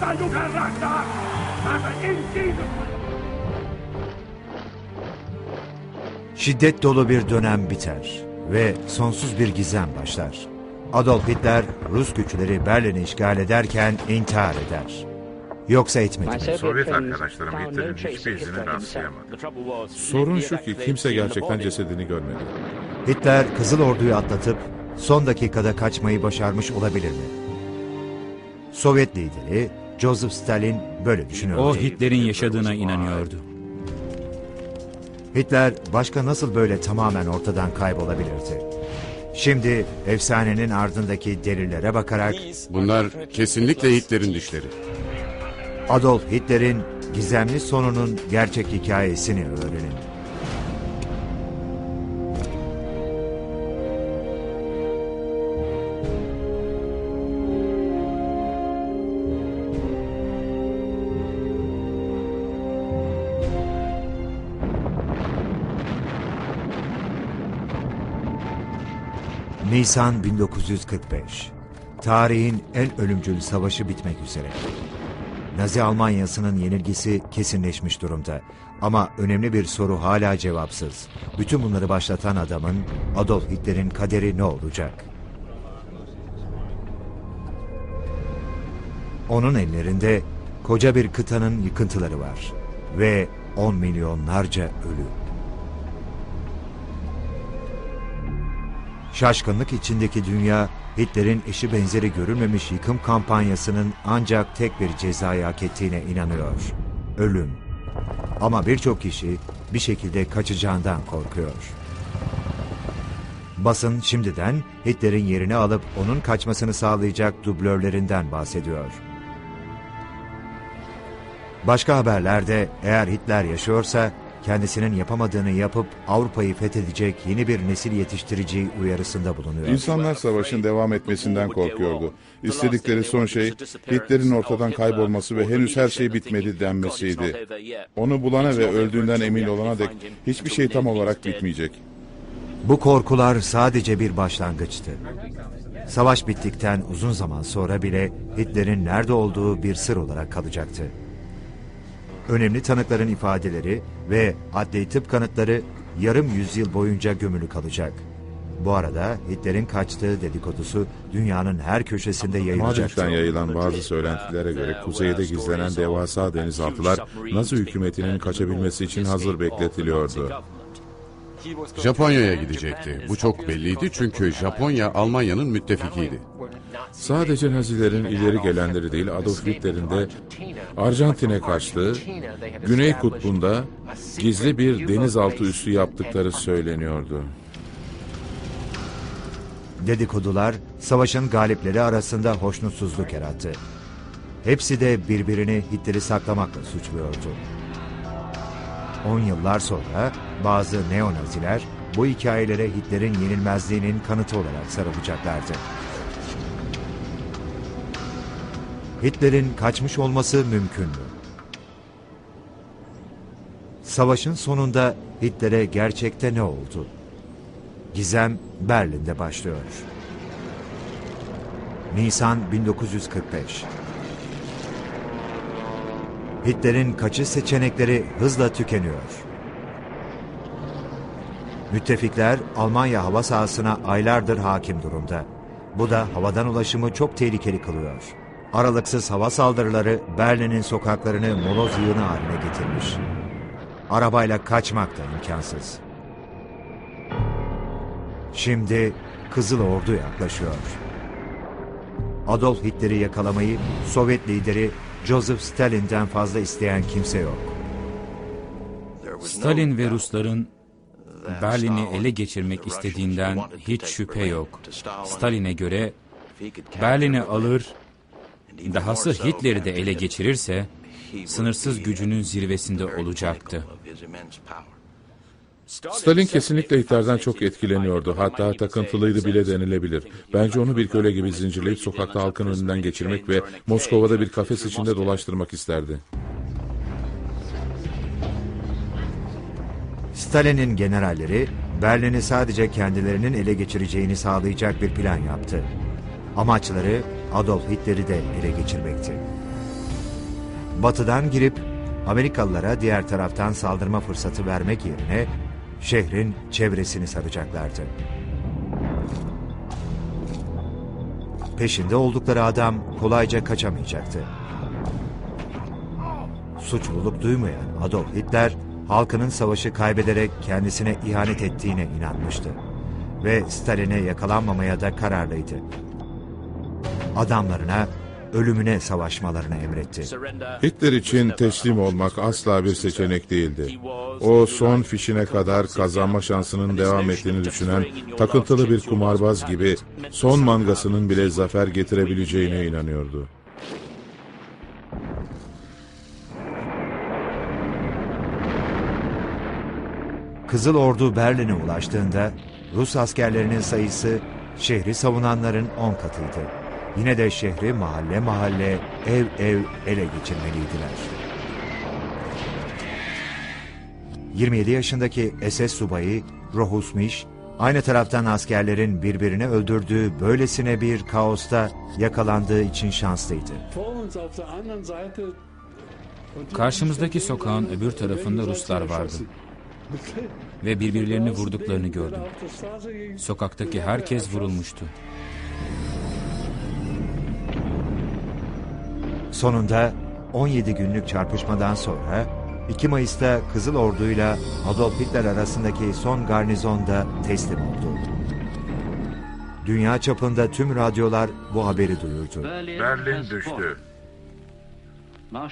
Charakter! Aber in diesem Şiddet dolu bir dönem biter ve sonsuz bir gizem başlar. Adolf Hitler Rus güçleri Berlin'i işgal ederken intihar eder. Yoksa etmedi mi? Sovyet arkadaşlarım Hitler'in hiçbir izine rastlayamadı. Sorun şu ki kimse gerçekten cesedini görmedi. Hitler Kızıl Ordu'yu atlatıp son dakikada kaçmayı başarmış olabilir mi? Sovyet lideri Joseph Stalin böyle düşünüyordu. O Hitler'in yaşadığına inanıyordu. Hitler başka nasıl böyle tamamen ortadan kaybolabilirdi? Şimdi efsanenin ardındaki delillere bakarak Bunlar kesinlikle Hitler'in düşleri. Adolf Hitler'in gizemli sonunun gerçek hikayesini öğrenin. Nisan 1945. Tarihin en ölümcül savaşı bitmek üzere. Nazi Almanyası'nın yenilgisi kesinleşmiş durumda. Ama önemli bir soru hala cevapsız. Bütün bunları başlatan adamın Adolf Hitler'in kaderi ne olacak? Onun ellerinde koca bir kıtanın yıkıntıları var ve on milyonlarca ölü. Şaşkınlık içindeki dünya Hitler'in eşi benzeri görülmemiş yıkım kampanyasının ancak tek bir cezayı hak ettiğine inanıyor. Ölüm. Ama birçok kişi bir şekilde kaçacağından korkuyor. Basın şimdiden Hitler'in yerini alıp onun kaçmasını sağlayacak dublörlerinden bahsediyor. Başka haberlerde eğer Hitler yaşıyorsa kendisinin yapamadığını yapıp Avrupa'yı fethedecek yeni bir nesil yetiştireceği uyarısında bulunuyor. İnsanlar savaşın devam etmesinden korkuyordu. İstedikleri son şey Hitler'in ortadan kaybolması ve henüz her şey bitmedi denmesiydi. Onu bulana ve öldüğünden emin olana dek hiçbir şey tam olarak bitmeyecek. Bu korkular sadece bir başlangıçtı. Savaş bittikten uzun zaman sonra bile Hitler'in nerede olduğu bir sır olarak kalacaktı. Önemli tanıkların ifadeleri ve adli tıp kanıtları yarım yüzyıl boyunca gömülü kalacak. Bu arada Hitler'in kaçtığı dedikodusu dünyanın her köşesinde yayılacaktı. Madrid'den yayılan bazı söylentilere göre kuzeyde gizlenen devasa denizaltılar Nazi hükümetinin kaçabilmesi için hazır bekletiliyordu. Japonya'ya gidecekti. Bu çok belliydi çünkü Japonya Almanya'nın müttefikiydi. Sadece Nazilerin ileri gelenleri değil Adolf Hitler'in de Arjantin'e kaçtığı, Güney Kutbu'nda gizli bir denizaltı üssü yaptıkları söyleniyordu. Dedikodular savaşın galipleri arasında hoşnutsuzluk yarattı. Hepsi de birbirini Hitler'i saklamakla suçluyordu. On yıllar sonra bazı neonaziler bu hikayelere Hitler'in yenilmezliğinin kanıtı olarak sarılacaklardı. Hitler'in kaçmış olması mümkün mü? Savaşın sonunda Hitler'e gerçekte ne oldu? Gizem Berlin'de başlıyor. Nisan 1945. Hitler'in kaçış seçenekleri hızla tükeniyor. Müttefikler Almanya hava sahasına aylardır hakim durumda. Bu da havadan ulaşımı çok tehlikeli kılıyor. Aralıksız hava saldırıları Berlin'in sokaklarını moloz yığını haline getirmiş. Arabayla kaçmak da imkansız. Şimdi Kızıl Ordu yaklaşıyor. Adolf Hitler'i yakalamayı Sovyet lideri Joseph Stalin'den fazla isteyen kimse yok. Stalin ve Rusların Berlin'i ele geçirmek istediğinden hiç şüphe yok. Stalin'e göre Berlin'i alır, dahası Hitler'i de ele geçirirse sınırsız gücünün zirvesinde olacaktı. Stalin kesinlikle Hitler'den çok etkileniyordu. Hatta takıntılıydı bile denilebilir. Bence onu bir köle gibi zincirleyip sokakta halkın önünden geçirmek ve Moskova'da bir kafes içinde dolaştırmak isterdi. Stalin'in generalleri Berlin'i sadece kendilerinin ele geçireceğini sağlayacak bir plan yaptı. Amaçları Adolf Hitler'i de ele geçirmekti. batıdan girip Amerikalılara diğer taraftan saldırma fırsatı vermek yerine şehrin çevresini saracaklardı. Peşinde oldukları adam kolayca kaçamayacaktı. Suçluluk duymayan Adolf Hitler, halkının savaşı kaybederek kendisine ihanet ettiğine inanmıştı. Ve Stalin'e yakalanmamaya da kararlıydı. Adamlarına ölümüne savaşmalarını emretti. Hitler için teslim olmak asla bir seçenek değildi. O son fişine kadar kazanma şansının devam ettiğini düşünen takıntılı bir kumarbaz gibi son mangasının bile zafer getirebileceğine inanıyordu. Kızıl Ordu Berlin'e ulaştığında Rus askerlerinin sayısı şehri savunanların 10 katıydı. Yine de şehri mahalle mahalle, ev ev ele geçirmeliydiler. 27 yaşındaki SS subayı Rohus Miş, aynı taraftan askerlerin birbirini öldürdüğü böylesine bir kaosta yakalandığı için şanslıydı. Karşımızdaki sokağın öbür tarafında Ruslar vardı. Ve birbirlerini vurduklarını gördüm. Sokaktaki herkes vurulmuştu. Sonunda 17 günlük çarpışmadan sonra 2 Mayıs'ta Kızıl Ordu'yla Adolf Hitler arasındaki son garnizon da teslim oldu. Dünya çapında tüm radyolar bu haberi duyurdu. Berlin düştü.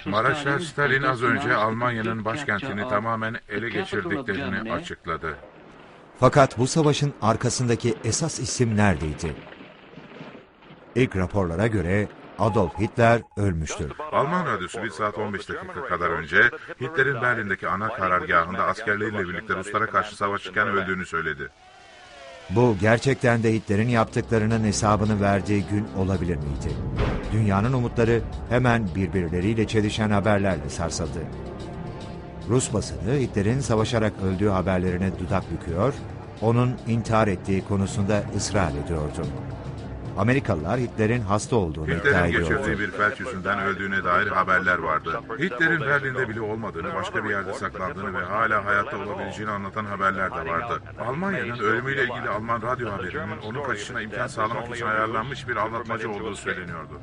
Maraşal Stalin az önce Almanya'nın başkentini tamamen ele geçirdiklerini açıkladı. Fakat bu savaşın arkasındaki esas isim neredeydi? İlk raporlara göre Adolf Hitler ölmüştür. Alman radyosu bir saat 15 dakika kadar önce Hitler'in Berlin'deki ana karargahında askerleriyle birlikte Ruslara karşı savaşırken öldüğünü söyledi. Bu gerçekten de Hitler'in yaptıklarının hesabını verdiği gün olabilir miydi? Dünyanın umutları hemen birbirleriyle çelişen haberlerle sarsıldı. Rus basını Hitler'in savaşarak öldüğü haberlerine dudak büküyor, onun intihar ettiği konusunda ısrar ediyordu. Amerikalılar Hitler'in hasta olduğunu iddia Hitler'in ediyordu. geçirdiği bir felç yüzünden öldüğüne dair haberler vardı. Hitler'in Berlin'de bile olmadığını, başka bir yerde saklandığını ve hala hayatta olabileceğini anlatan haberler de vardı. Almanya'nın ölümüyle ilgili Alman radyo haberinin onun kaçışına imkan sağlamak için ayarlanmış bir aldatmacı olduğu söyleniyordu.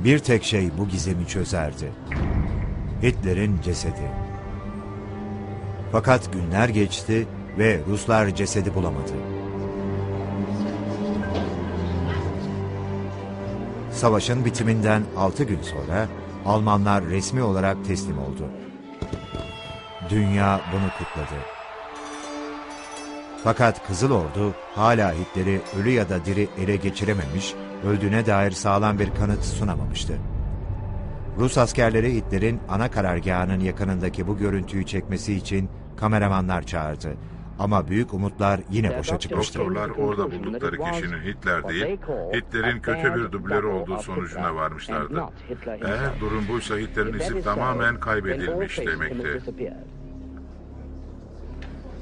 Bir tek şey bu gizemi çözerdi. Hitler'in cesedi. Fakat günler geçti ve Ruslar cesedi bulamadı. Savaşın bitiminden 6 gün sonra Almanlar resmi olarak teslim oldu. Dünya bunu kutladı. Fakat Kızıl Ordu hala Hitler'i ölü ya da diri ele geçirememiş, öldüğüne dair sağlam bir kanıt sunamamıştı. Rus askerleri Hitler'in ana karargahının yakınındaki bu görüntüyü çekmesi için kameramanlar çağırdı. Ama büyük umutlar yine boşa çıkmıştı. Doktorlar orada buldukları kişinin Hitler değil, Hitler'in kötü bir dublörü olduğu sonucuna varmışlardı. Eğer durum buysa Hitler'in izi tamamen kaybedilmiş demekti.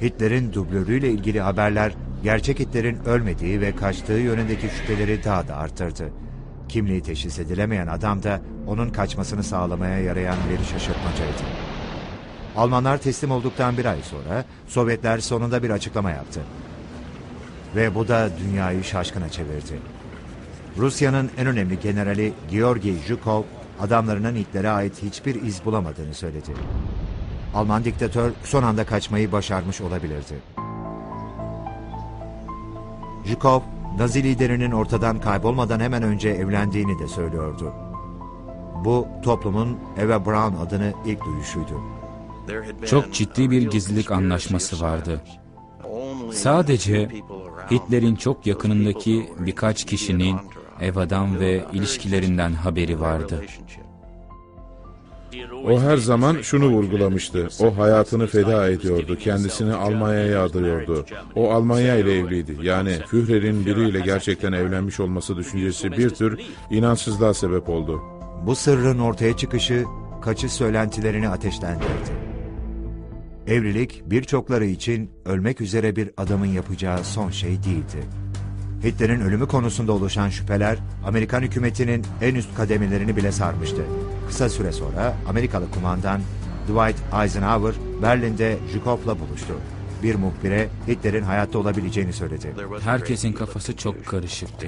Hitler'in dublörüyle ilgili haberler gerçek Hitler'in ölmediği ve kaçtığı yönündeki şüpheleri daha da arttırdı. Kimliği teşhis edilemeyen adam da onun kaçmasını sağlamaya yarayan bir şaşırtmacaydı. Almanlar teslim olduktan bir ay sonra Sovyetler sonunda bir açıklama yaptı. Ve bu da dünyayı şaşkına çevirdi. Rusya'nın en önemli generali Georgi Zhukov adamlarının Hitler'e ait hiçbir iz bulamadığını söyledi. Alman diktatör son anda kaçmayı başarmış olabilirdi. Zhukov, Nazi liderinin ortadan kaybolmadan hemen önce evlendiğini de söylüyordu. Bu toplumun Eva Braun adını ilk duyuşuydu. Çok ciddi bir gizlilik anlaşması vardı. Sadece Hitler'in çok yakınındaki birkaç kişinin Eva'dan ve ilişkilerinden haberi vardı. O her zaman şunu vurgulamıştı. O hayatını feda ediyordu. Kendisini Almanya'ya adıyordu. O Almanya ile evliydi. Yani Führer'in biriyle gerçekten evlenmiş olması düşüncesi bir tür inançsızlığa sebep oldu. Bu sırrın ortaya çıkışı kaçış söylentilerini ateşlendirdi. Evlilik birçokları için ölmek üzere bir adamın yapacağı son şey değildi. Hitler'in ölümü konusunda oluşan şüpheler Amerikan hükümetinin en üst kademelerini bile sarmıştı. Kısa süre sonra Amerikalı kumandan Dwight Eisenhower Berlin'de Zhukov'la buluştu. Bir muhbire Hitler'in hayatta olabileceğini söyledi. Herkesin kafası çok karışıktı.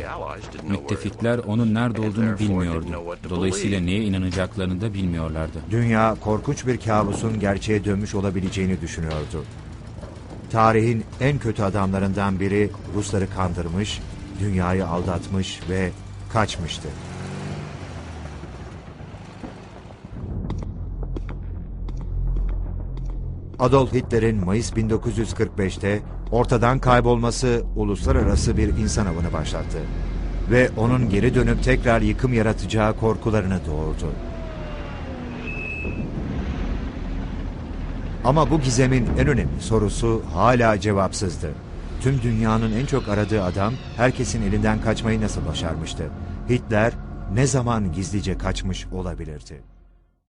Müttefikler onun nerede olduğunu bilmiyordu. Dolayısıyla neye inanacaklarını da bilmiyorlardı. Dünya korkunç bir kabusun gerçeğe dönmüş olabileceğini düşünüyordu. Tarihin en kötü adamlarından biri Rusları kandırmış, dünyayı aldatmış ve kaçmıştı. Adolf Hitler'in Mayıs 1945'te ortadan kaybolması uluslararası bir insan avını başlattı. Ve onun geri dönüp tekrar yıkım yaratacağı korkularını doğurdu. Ama bu gizemin en önemli sorusu hala cevapsızdı. Tüm dünyanın en çok aradığı adam herkesin elinden kaçmayı nasıl başarmıştı? Hitler ne zaman gizlice kaçmış olabilirdi?